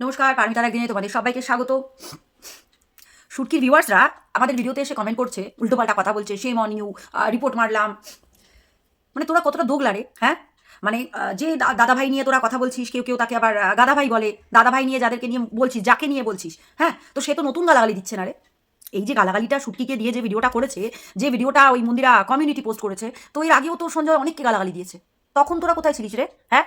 নমস্কার পারমিতার একদিনে তোমাদের সবাইকে স্বাগত। শুটকির ভিউয়ার্সরা আমাদের ভিডিওতে এসে কমেন্ট করছে উল্টোপাল্টা কথা বলছে সে অন ইউ রিপোর্ট মারলাম। মানে তোরা কতটা দোগলা রে হ্যাঁ? মানে যে দা- দাদাভাই নিয়ে তোরা কথা বলছিস কেউ কেউ তাকে আবার আহ, গাদাভাই বলে দাদাভাই নিয়ে যাদেরকে নিয়ে বলছিস যাকে নিয়ে বলছিস হ্যাঁ? তো সে তো নতুন গালাগালি দিচ্ছে না রে। এই যে গালাগালিটা শুটকিকে দিয়ে যে ভিডিওটা করেছে যে ভিডিওটা ওই মন্দিরা কমিউনিটি পোস্ট করেছে তো এর আগেও তো সঞ্জয় অনেককে গালাগালি দিয়েছে। তখন তোরা কোথায় ছিলিস রে হ্যাঁ?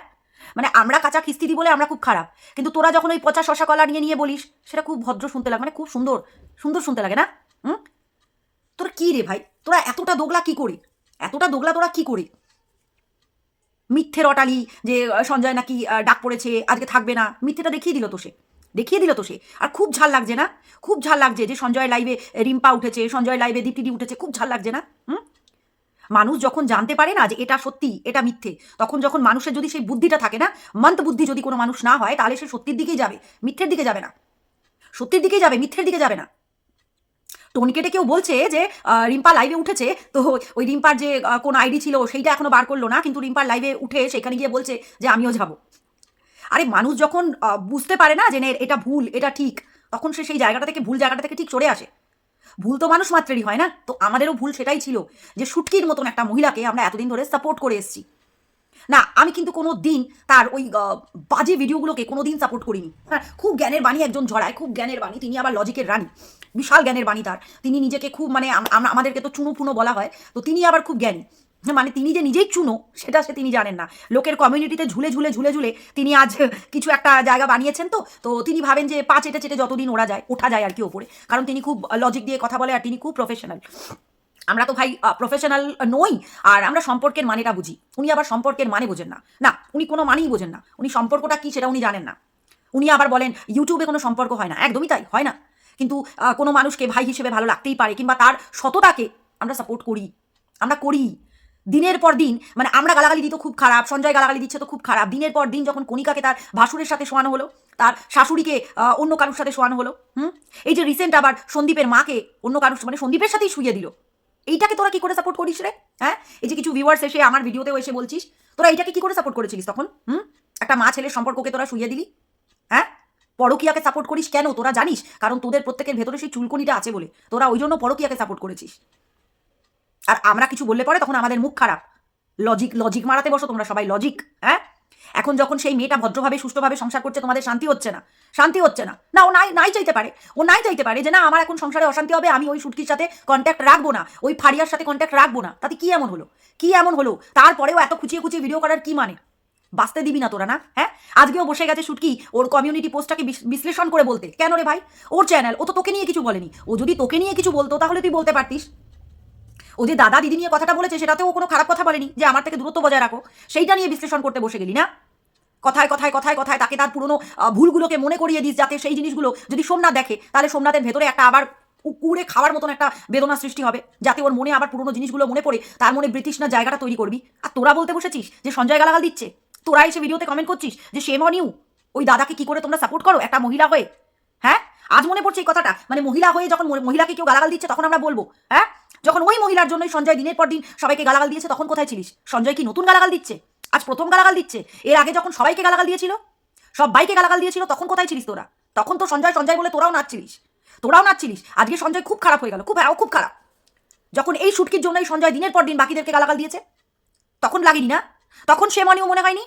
মানে আমরা কাঁচা খিস্তি দিই বলে আমরা খুব খারাপ। কিন্তু তোরা যখন ওই পচা শশা কলা নিয়ে নিয়ে বলিস, সেটা খুব ভদ্র শুনতে লাগে মানে খুব সুন্দর সুন্দর শুনতে লাগে না? হুম? তোরা কি রে ভাই? তোরা এতটা দোগলা কি করি? এতটা দোগলা তোরা কি করি? মিথ্যে রটালি যে সঞ্জয় নাকি ডাক পড়েছে, আজকে থাকবে না, মিথ্যেটা দেখিয়ে দিল তো সে। দেখিয়ে দিল তো সে। আর খুব ঝাল লাগছে না? খুব ঝাল লাগছে যে, সঞ্জয় লাইভে রিম্পা উঠেছে, সঞ্জয় লাইভে দীপ্তিদি উঠেছে, খুব ঝাল লাগছে না? হুম? মানুষ যখন জানতে পারে না যে এটা সত্যি, এটা মিথ্যে, তখন যখন মানুষের যদি সেই বুদ্ধিটা থাকে না মন্ত বুদ্ধি যদি কোনো মানুষ না হয়, তাহলে সে সত্যির দিকেই যাবে, মিথ্যের দিকে যাবে না। সত্যির দিকেই যাবে, মিথ্যের দিকে যাবে না। টোনকেটে কেউ বলছে যে রিম্পা লাইভে উঠেছে, তো ওই রিম্পার যে কোন আইডি ছিল, সেইটা এখনও বার করল না, কিন্তু রিম্পার লাইভে উঠে সেখানে গিয়ে বলছে যে, আমিও যাব। আরে মানুষ যখন বুঝতে পারে না যে এটা ভুল, এটা ঠিক, তখন সে সেই জায়গাটা থেকে, ভুল জায়গাটা থেকে ঠিক চলে আসে। ভুল তো মানুষ মাত্রেরই হয় না? তো আমাদেরও ভুল সেটাই ছিল যে সুটকির মতন একটা মহিলাকে আমরা এতদিন ধরে সাপোর্ট করে এসেছি। না, আমি কিন্তু কোনো দিন তার ওই বাজে ভিডিওগুলোকে কোনো দিন সাপোর্ট করিনি। হ্যাঁ খুব জ্ঞানের বাণী একজন ঝড়ায়, খুব জ্ঞানের বাণী, তিনি আবার লজিকের রানী, বিশাল জ্ঞানের বাণী তার। তিনি নিজেকে খুব মানে আম- আম- আমাদেরকে তো চুনো ফুনো বলা হয়, তো তিনি আবার খুব জ্ঞানী। মানে তিনি যে নিজেই চুনো, সেটা সে তিনি জানেন না। লোকের কমিউনিটিতে ঝুলে ঝুলে ঝুলে ঝুলে তিনি আজ কিছু একটা জায়গা বানিয়েছেন তো। তো তিনি ভাবেন যে পা চেটে চেটে যতদিন ওরা যায়, ওঠা যায় আর কি ওপরে। কারণ তিনি খুব লজিক দিয়ে কথা বলে আর তিনি খুব প্রফেশনাল আমরা তো ভাই প্রফেশনাল নই, আর আমরা সম্পর্কের মানেটা বুঝি। উনি আবার সম্পর্কের মানে বোঝেন না। না, উনি কোনো মানেই বোঝেন না। উনি সম্পর্কটা কি সেটা উনি জানেন না। উনি আবার বলেন ইউটিউবে কোনো সম্পর্ক হয় না। একদমই তাই, হয় না। কিন্তু কোনো মানুষকে ভাই হিসেবে ভালো লাগতেই পারে, কিংবা তার সততাকে আমরা সাপোর্ট করি। আমরা করি। দিনের পর দিন মানে আমরা গালাগালি দিই তো খুব খারাপ, সঞ্জয় গালাগালি দিচ্ছে তো খুব খারাপ, দিনের পর দিন যখন কণিকাকে তার ভাসুরের সাথে শোয়ানো হলো, তার শাশুড়িকে অন্য কারোর সাথে শোয়ানো হলো, হুম? এই যে রিসেন্ট আবার সন্দীপের মাকে অন্য কারোর মানে সন্দীপের সাথেই শুয়ে দিল। এইটাকে তোরা কি করে সাপোর্ট করিস রে? হ্যাঁ? এই যে কিছু ভিউয়ার্স এসে আমার ভিডিওতেও এসে বলছিস, তোরা এইটাকে কি করে সাপোর্ট করেছিলিস তখন, হুম? একটা মা ছেলের সম্পর্ককে তোরা শুয়ে দিলি? হ্যাঁ? পরকিয়াকে সাপোর্ট করিস কেন? তোরা জানিস? কারণ তোদের প্রত্যেকের ভেতরে সেই চুলকনিটা আছে বলে। তোরা ওই জন্য পরকিয়াকে সাপোর্ট করেছিস। আর আমরা কিছু বললে পরে তখন আমাদের মুখ খারাপ। লজিক লজিক মারাতে বসো তোমরা সবাই লজিক হ্যাঁ? এখন যখন সেই মেয়েটা ভদ্রভাবে, সুষ্ঠুভাবে সংসার করছে, তোমাদের শান্তি হচ্ছে না। শান্তি হচ্ছে না। না, ও নাই নাই চাইতে পারে। ও নাই চাইতে পারে যে, না, আমার এখন সংসারে অশান্তি হবে, আমি ওই সুটকির সাথে কন্ট্যাক্ট রাখব না। ওই ফাড়িয়ার সাথে কন্ট্যাক্ট রাখব না। তাতে কি এমন হলো? কি এমন হলো? তারপরেও এত খুচিয়ে খুচিয়ে ভিডিও করার কি মানে? বাঁচতে দিবি না তোরা, না? হ্যাঁ? আজকেও বসে গেছে শুটকি ওর কমিউনিটি পোস্টটাকে বিশ- বিশ্লেষণ করে বলতে। কেন রে ভাই? ওর চ্যানেল ও তো তোকে নিয়ে কিছু বলেনি। ও যদি তোকে নিয়ে কিছু বলতো, তাহলে তুই বলতে পারতিস। ও যে দাদা দিদি নিয়ে কথাটা বলেছে সেটাতেও কোনো খারাপ কথা বলেনি, যে আমার থেকে দূরত্ব বজায় রাখো। সেইটা নিয়ে বিশ্লেষণ করতে বসে গেলি না? কথায় কথায় কথায় কথায় তাকে তার পুরনো ভুলগুলোকে মনে করিয়ে দিস যাতে সেই জিনিসগুলো যদি সোমনাথ দেখে, তাহলে সোমনাথের ভেতরে একটা আবার কু- কুড়ে খাওয়ার মতন একটা বেদনা সৃষ্টি হবে, যাতে ওর মনে আবার পুরনো জিনিসগুলো মনে পড়ে, তার মনে ব্রিটিশ না জায়গাটা তৈরি করবি। আর তোরা বলতে বসেছিস যে সঞ্জয় গালাগাল দিচ্ছে? তোরা এসে ভিডিওতে কমেন্ট করছিস যে সেম অন ওই দাদাকে কি করে তোমরা সাপোর্ট করো একটা মহিলা হয়ে? হ্যাঁ? আজ মনে পড়ছে এই কথাটা? মানে মহিলা হয়ে যখন মহিলাকে কেউ গালাগাল দিচ্ছে তখন আমরা বলব হ্যাঁ? যখন ওই মহিলার জন্যই সঞ্জয় দিনের পর দিন সবাইকে গালাগাল দিয়েছে, তখন কোথায় ছিলিস? সঞ্জয় কি নতুন গালাগাল দিচ্ছে? আজ প্রথম গালাগাল দিচ্ছে। এর আগে যখন সবাইকে গালাগাল দিয়েছিল? সব বাইকে গালাগাল দিয়েছিল, তখন কোথায় ছিলিস তোরা? তখন তো সঞ্জয় সঞ্জয় বলে তোরাও নাচছিলিস। তোরাও নাচছিলিস। আজকে সঞ্জয় খুব খারাপ হয়ে গেল। খুব খুব খারাপ। যখন এই শুটকির জন্যই সঞ্জয় দিনের পর দিন বাকিদেরকে গালাগাল দিয়েছে, তখন লাগেনি না? তখন সে মনেও মনে হয়নি?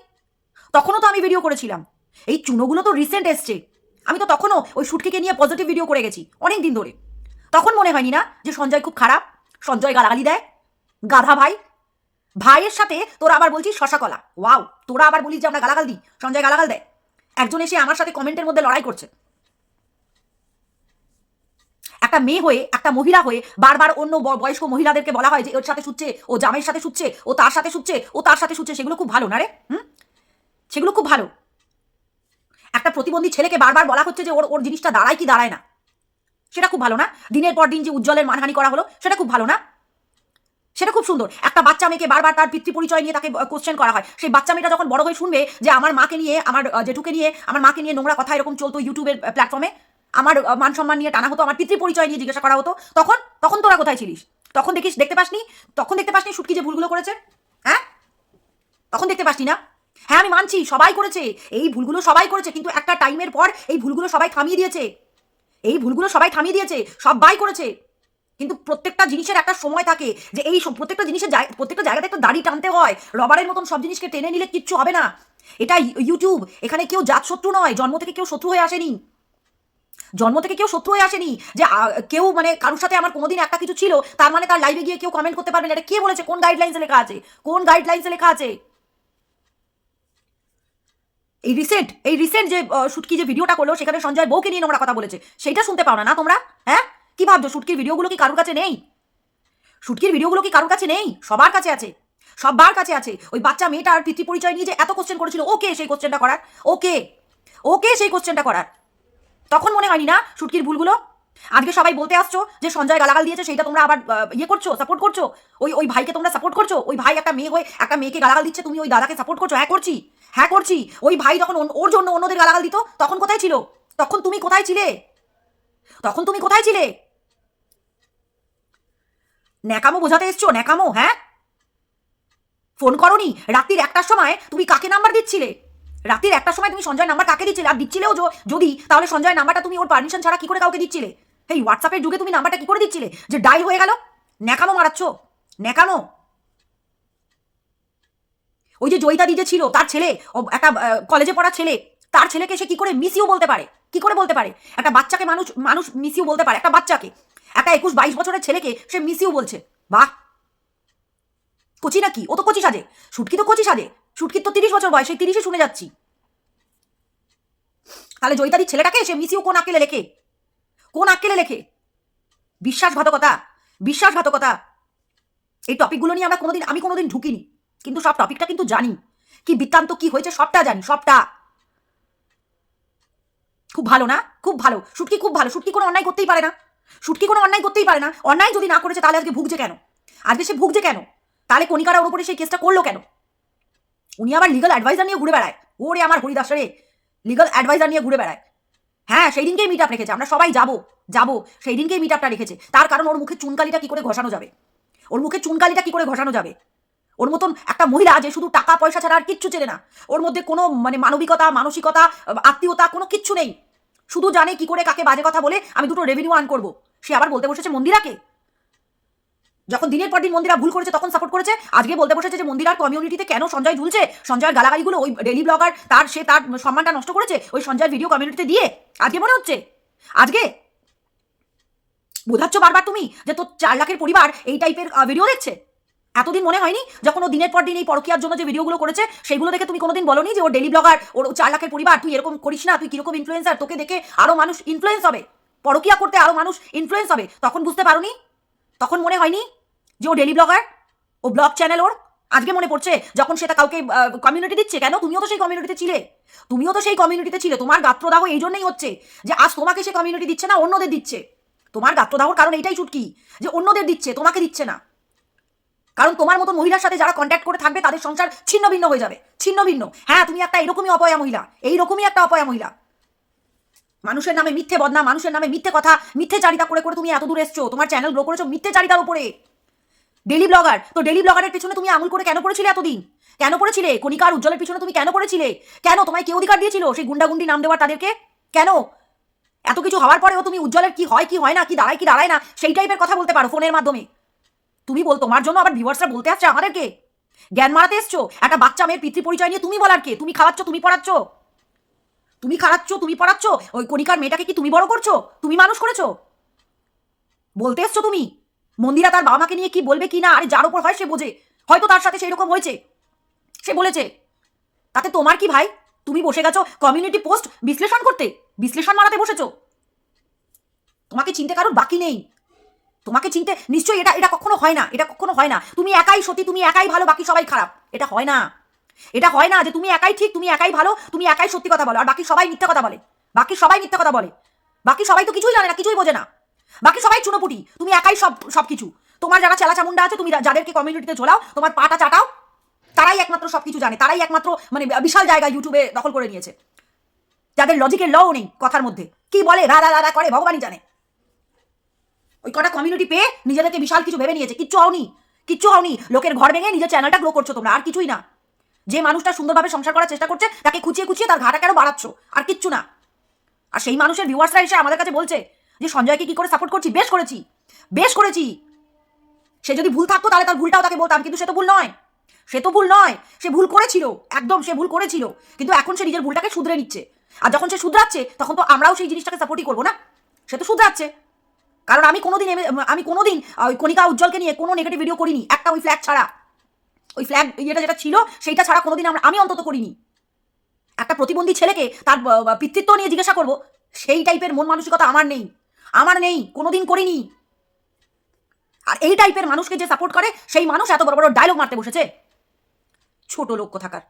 তখনও তো আমি ভিডিও করেছিলাম। এই চুনোগুলো তো রিসেন্ট এসছে। আমি তো তখনও ওই শুটকিকে নিয়ে পজিটিভ ভিডিও করে গেছি অনেক দিন ধরে। তখন মনে হয়নি না যে সঞ্জয় খুব খারাপ? সঞ্জয় গালাগালি দেয়? গাধা ভাই। ভাইয়ের সাথে তোরা আবার বলছিস শশা কলা। ওয়াও, তোরা আবার বলিস যে আমরা গালাগাল দিই। সঞ্জয় গালাগাল দেয়। একজন এসে আমার সাথে কমেন্টের মধ্যে লড়াই করছে। একটা মেয়ে হয়ে, একটা মহিলা হয়ে বারবার অন্য বয়স্ক মহিলাদেরকে বলা হয় যে, ওর সাথে শুচ্ছে, ও জামাইয়ের সাথে শুচ্ছে, ও তার সাথে শুচ্ছে, ও তার সাথে শুচ্ছে, সেগুলো খুব ভালো না রে? হুম? সেগুলো খুব ভালো। একটা প্রতিবন্ধী ছেলেকে বারবার বলা হচ্ছে যে, ওর ওর জিনিসটা দাঁড়ায় কি দাঁড়ায় না। সেটা খুব ভালো না। দিনের পর দিন যে উজ্জ্বলের মানহানি করা হলো, সেটা খুব ভালো না। সেটা খুব সুন্দর। একটা বাচ্চা মেয়েকে বারবার তার পিতৃ পরিচয় নিয়ে তাকে কোশ্চেন করা হয়। সেই বাচ্চা মেয়েটা যখন বড় হয়ে শুনবে যে আমার মাকে নিয়ে, আমার জেঠুকে নিয়ে, আমার মাকে নিয়ে নোংরা কথা এরকম চলতো ইউটিউবের প্ল্যাটফর্মে আমার মান সম্মান নিয়ে টানা হতো, আমার পিতৃ পরিচয় নিয়ে জিজ্ঞাসা করা হতো, তখন তখন তোরা কোথায় ছিলিস? তখন দেখিস, দেখতে পাসনি? তখন দেখতে পাসনি শুটকি যে ভুলগুলো করেছে? হ্যাঁ? তখন দেখতে পাসনি না? হ্যাঁ আমি মানছি, সবাই করেছে। এই ভুলগুলো সবাই করেছে, কিন্তু একটা টাইমের পর এই ভুলগুলো সবাই থামিয়ে দিয়েছে। এই ভুলগুলো সবাই থামিয়ে দিয়েছে, সবাই করেছে। কিন্তু প্রত্যেকটা জিনিসের একটা সময় থাকে যে এই প্রত্যেকটা জিনিসের প্রত্যেকটা জায়গাতে একটা দাড়ি টানতে হয়, রবারের মতন সব জিনিসকে টেনে নিলে কিচ্ছু হবে না। এটা ইউ- ইউটিউব, এখানে কেউ জাত শত্রু নয়, জন্ম থেকে কেউ শত্রু হয়ে আসেনি। জন্ম থেকে কেউ শত্রু হয়ে আসেনি যে কেউ মানে কারোর সাথে আমার কোনোদিন একটা কিছু ছিল, তার মানে তার লাইভে গিয়ে কেউ কমেন্ট করতে পারবে না। এটা কে বলেছে? কোন গাইডলাইন্সে লেখা আছে? কোন গাইডলাইন্সে লেখা আছে? এই রিসেন্ট এই রিসেন্ট যে শুটকি যে ভিডিওটা করল, সেখানে সঞ্জয় বউকে নিয়ে নোংরা কথা বলেছে। সেইটা শুনতে পাও না না তোমরা? হ্যাঁ? কি ভাবছ, শুটকির ভিডিওগুলো কি কারোর কাছে নেই? শুটকির ভিডিওগুলো কি কারোর কাছে নেই? সবার কাছে আছে। সবার কাছে আছে। ওই বাচ্চা মেয়েটার পিতৃ পরিচয় নিয়ে যে এত কোশ্চেন করেছিল ওকে সেই কোশ্চেনটা করার? ওকে ওকে সেই কোশ্চেনটা করার? তখন মনে হয়নি না শুটকির ভুলগুলো? আজকে সবাই বলতে আসছো যে সঞ্জয় গালাগাল দিয়েছে, সেইটা তোমরা আবার ইয়ে করছ সাপোর্ট করছ? ওই ওই ভাইকে তোমরা সাপোর্ট করছ? ওই ভাই একটা মেয়ে হয়ে, একটা মেয়েকে গালাগাল দিচ্ছে, তুমি ওই দাদাকে সাপোর্ট করছ? হ্যাঁ করছি। হ্যাঁ করছি। ওই ভাই যখন ওর জন্য অন্যদের গালাগাল দিত, তখন কোথায় ছিল? তখন তুমি কোথায় ছিলে? তখন তুমি কোথায় ছিলে? ন্যাকামো বোঝাতে এসছো? ন্যাকামো হ্যাঁ? ফোন করনি? রাত্রির একটার সময় তুমি কাকে নাম্বার দিচ্ছিলে? রাত্রির একটার সময় তুমি সঞ্জয় নাম্বার কাকে দিচ্ছিলে? আর দিচ্ছিলেও যদি, তাহলে সঞ্জয় নাম্বারটা তুমি ওর পারমিশন ছাড়া কি করে কাউকে দিচ্ছিলে? এই হোয়াটসঅ্যাপের যুগে তুমি নাম্বারটা কি করে দিচ্ছিলে? যে ডাইল হয়ে গেল? ন্যাকামো মারাচ্ছ? ন্যাকামো ওই যে জয়িতা যে ছিল, তার ছেলে একটা কলেজে পড়া ছেলে, তার ছেলেকে সে কি করে মিসিও বলতে পারে? কি করে বলতে পারে? একটা বাচ্চাকে মানুষ মানুষ মিসিও বলতে পারে, একটা বাচ্চাকে। একটা একুশ বাইশ বছরের ছেলেকে সে মিসিও বলছে। বাহ! কচি নাকি? ও তো কচি সাজে। শুটকি তো কচি সাজে। শুটকির তো তিরিশ বছর বয়স, সেই তিরিশে শুনে যাচ্ছি। তাহলে জয়িতাদির ছেলেটাকে সে মিসিও কোন আক্কেলে লেখে? কোন আক্কেলে লেখে? বিশ্বাসঘাতকতা বিশ্বাসঘাতকতা। এই টপিকগুলো নিয়ে আমরা কোনোদিন, আমি কোনোদিন ঢুকিনি। কিন্তু সব টপিকটা কিন্তু জানি। কি বৃত্তান্ত, কি হয়েছে সবটা জানি, সবটা। খুব ভালো না? খুব ভালো। সুটকি খুব ভালো। সুটকি কোনো অন্যায় করতেই পারে না। শুটকি কোনো অন্যায় করতেই পারে না। অন্যায় যদি না করেছে, তাহলে আজকে ভুগছে কেন? আজকে সে ভুগছে কেন? তাহলে কণিকারা ওর উপরে সেই কেসটা করল কেন? উনি আবার লিগাল অ্যাডভাইজার নিয়ে ঘুরে বেড়ায়। ওরে আমার হরিদাস রে। লিগাল অ্যাডভাইজার নিয়ে ঘুরে বেড়ায়। হ্যাঁ সেই দিনকেই মিট আপ রেখেছে। আমরা সবাই যাব যাব। সেই দিনকেই মিট আপটা রেখেছে। তার কারণ ওর মুখে চুনকালিটা কি করে ঘষানো যাবে? ওর মুখে চুনকালিটা কি করে ঘষানো যাবে? ওর মতন একটা মহিলা যে শুধু টাকা, পয়সা ছাড়া আর কিচ্ছু চেনে না। ওর মধ্যে কোনো মানে মানবিকতা, মানসিকতা, আত্মীয়তা কোনো কিচ্ছু নেই। শুধু জানে কি করে কাকে বাজে কথা বলে আমি দুটো রেভিনিউ আর্ন করব। সে আবার বলতে বসেছে মন্দিরাকে। যখন দিনের পর দিন মন্দিরা ভুল করেছে, তখন সাপোর্ট করেছে। আজকে বলতে বসেছে যে মন্দিরার কমিউনিটিতে কেন সঞ্জয় ঝুলছে? সঞ্জয়ের গালাগালিগুলো ওই ডেলি ব্লগার তার, সে তার সম্মানটা নষ্ট করেছে ওই সঞ্জয়ের ভিডিও কমিউনিটিতে দিয়ে? আজকে মনে হচ্ছে? আজকে? বোঝাচ্ছ বারবার তুমি যে তোর চার লাখের পরিবার এই টাইপের ভিডিও দেখছে? এতদিন মনে হয়নি? যখন ও দিনের পর দিন এই পরকিয়ার জন্য যে ভিডিওগুলো করেছে সেইগুলো দেখে তুমি কোনোদিন বলনি যে ও ডেলি ব্লগার ওর চার লাখের পরিবার, তুই এরকম করিস না, তুই কীরকম ইনফ্লুয়েন্সার তোকে দেখে আরও মানুষ ইনফ্লুয়েন্স হবে। পরকিয়া করতে আরও মানুষ ইনফ্লুয়েন্স হবে। তখন বুঝতে পারোনি? তখন মনে হয়নি যে ও ডেলি ব্লগার ও ব্লগ চ্যানেল ওর? আজকে মনে পড়ছে, যখন সেটা কাউকে কমিউনিটি দিচ্ছে কেন? তুমিও তো সেই কমিউনিটিতে ছিলে। তুমিও তো সেই কমিউনিটিতে ছিলে। তোমার গাত্রদাহ এই জন্যই হচ্ছে যে আজ তোমাকে সে কমিউনিটি দিচ্ছে না, অন্যদের দিচ্ছে। তোমার গাত্রদাহর কারণ এইটাই চুটকি, যে অন্যদের দিচ্ছে, তোমাকে দিচ্ছে না। কারণ তোমার মতো মহিলার সাথে যারা কন্ট্যাক্ট করে থাকবে, তাদের সংসার ছিন্ন ভিন্ন হয়ে যাবে। ছিন্ন ভিন্ন হ্যাঁ তুমি একটা এরকমই অপয়া মহিলা। এইরকমই একটা অপয়া মহিলা। মানুষের নামে মিথ্যে বদনা মানুষের নামে মিথ্যে কথা, মিথ্যে চারিতা করে করে তুমি এত দূর এসছো। তোমার চ্যানেল গ্রো করেছ মিথ্যে চারিতার উপরে। ডেলি ব্লগার তো ডেলি ব্লগারের পিছনে তুমি আঙুল করে কেন পড়েছিলে এতদিন? কেন করেছিলে কণিকার উজ্জ্বলের পিছনে তুমি কেন করেছিলে কেন তোমায় কে অধিকার দিয়েছিল সেই গুন্ডাগুন্ডি নাম দেওয়ার তাদেরকে? কেন? এত কিছু হওয়ার পরেও তুমি উজ্জ্বলের কি হয় কি হয় না, কি দাঁড়ায় কি দাঁড়ায় না, সেই টাইপের কথা বলতে পারো ফোনের মাধ্যমে। তুমি বল, তোমার জন্য আবার ভিউয়ার্সরা বলতে আসছে আমাদেরকে? জ্ঞান মারাতে এসছো? একটা বাচ্চা মেয়ের পিতৃ পরিচয় নিয়ে তুমি বলার কে? তুমি খাওয়াচ্ছ, তুমি পড়াচ্ছ? তুমি খাওয়াচ্ছ, তুমি পড়াচ্ছ? ওই কণিকার মেয়েটাকে কি তুমি বড় করছ? তুমি মানুষ করেছ? বলতে এসছো তুমি? মন্দিরা তার বাবা মাকে নিয়ে কি বলবে কি না? আরে যার উপর হয় সে বোঝে। হয়তো তার সাথে সেই রকম হয়েছে। সে বলেছে। তাতে তোমার কি ভাই? তুমি বসে গেছো কমিউনিটি পোস্ট বিশ্লেষণ করতে। বিশ্লেষণ মারাতে বসেছো। তোমাকে চিনতে কারোর বাকি নেই। তোমাকে চিনতে নিশ্চয়ই এটা এটা কখনো হয় না, এটা কখনো হয় না। তুমি একাই সতী, তুমি একাই ভালো, বাকি সবাই খারাপ। এটা হয় না। এটা হয় না যে তুমি একাই ঠিক, তুমি একাই ভালো, তুমি একাই সত্যি কথা বলো, আর বাকি সবাই মিথ্যা কথা বলে। বাকি সবাই মিথ্যা কথা বলে। বাকি সবাই তো কিছুই জানে না, কিছুই বোঝে না। বাকি সবাই চুনোপুটি, তুমি একাই সব সব কিছু তোমার যারা চেলা চামুন্ডা আছে, তুমি যাদেরকে কমিউনিটিতে ঝোলাও, তোমার পাটা চাটাও, তারাই একমাত্র সব কিছু জানে, তারাই একমাত্র মানে বিশাল জায়গা ইউটিউবে দখল করে নিয়েছে। যাদের লজিকের লও নেই কথার মধ্যে। কি বলে? রাধা রাধা করে, ভগবানই জানে। ওই কটা কমিউনিটি পেয়ে নিজেদেরকে বিশাল কিছু ভেবে নিয়েছে। কিচ্ছু হওনি। কিচ্ছু হওনি। লোকের ঘর ভেঙে নিজের চ্যানেলটা গ্রো করছ তোমরা, আর কিছুই না। যে মানুষটা সুন্দরভাবে সংসার করার চেষ্টা করছে, তাকে খুঁচিয়ে খুঁচিয়ে তার ঘাটা কেন বাড়াচ্ছ? আর কিচ্ছু না। আর সেই মানুষের ভিউয়ার্সরা এসে আমাদের কাছে বলছে যে, সঞ্জয়কে কি করে সাপোর্ট করছি? বেশ করেছি। বেশ করেছি। সে যদি ভুল থাকতো, তাহলে তার ভুলটাও তাকে বলতাম। কিন্তু সে তো ভুল নয়। সে তো ভুল নয়। সে ভুল করেছিল। একদম সে ভুল করেছিল। কিন্তু এখন সে নিজের ভুলটাকে শুধরে নিচ্ছে। আর যখন সে শুধরাচ্ছে, তখন তো আমরাও সেই জিনিসটাকে সাপোর্টই করব না? সে তো শুধরাচ্ছে। কারণ আমি কোনোদিন আমি কোনোদিন ওই কণিকা উজ্জ্বলকে নিয়ে কোনো নেগেটিভ ভিডিও করিনি। একটা ওই ফ্ল্যাগ ছাড়া। ওই ফ্ল্যাগ ইয়েটা যেটা ছিল, সেইটা ছাড়া কোনোদিন আমরা, আমি অন্তত করিনি। একটা প্রতিবন্ধী ছেলেকে তার পিতৃত্ব নিয়ে জিজ্ঞাসা করব, সেই টাইপের মন মানসিকতা আমার নেই। আমার নেই, কোনোদিন করিনি। আর এই টাইপের মানুষকে যে সাপোর্ট করে, সেই মানুষ এত বড় বড় ডায়লগ মারতে বসেছে। ছোট লোক থাকার